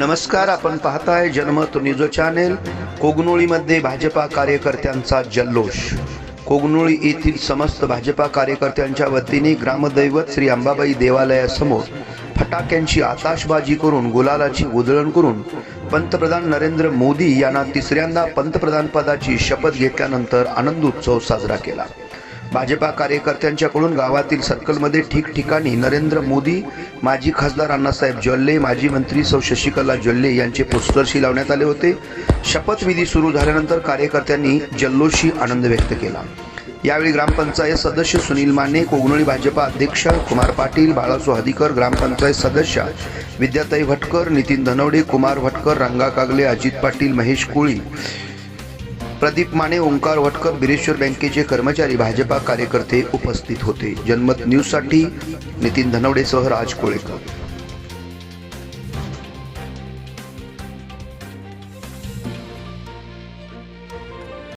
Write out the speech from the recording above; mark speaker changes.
Speaker 1: नमस्कार आपण पाहताय जनमत न्यूज चॅनेल. कोगनोळीमध्ये भाजपा कार्यकर्त्यांचा जल्लोष. कोगनोळी येथील समस्त भाजपा कार्यकर्त्यांच्या वतीने ग्रामदैवत श्री अंबाबाई देवालयासमोर फटाक्यांची आताशबाजी करून गुलालाची उधळण करून पंतप्रधान नरेंद्र मोदी यांना तिसऱ्यांदा पंतप्रधानपदाची शपथ घेतल्यानंतर आनंदोत्सव साजरा केला. भाजपा कार्यकर्त्यांच्याकडून गावातील सर्कलमध्ये ठिकठिकाणी नरेंद्र मोदी माजी खासदार अण्णासाहेब ज्वल्ले माजी मंत्री सौ शशिकला ज्वल्ले यांचे पोस्टरशी लावण्यात आले होते. शपथविधी सुरू झाल्यानंतर कार्यकर्त्यांनी जल्लोषी आनंद व्यक्त केला. यावेळी ग्रामपंचायत सदस्य सुनील माने कोगनोळी भाजपा अध्यक्ष कुमार पाटील बाळासो हदीकर ग्रामपंचायत सदस्य विद्याताई भटकर नितीन धनवडे कुमार भटकर रंगा कागले अजित पाटील महेश कोळी प्रदीप माने ओंकार वटकर बिरेश्वर बँकेचे कर्मचारी भाजपा कार्यकर्ते उपस्थित होते. जनमत न्यूजसाठी नितीन धनवडेसह राज कोळेकर.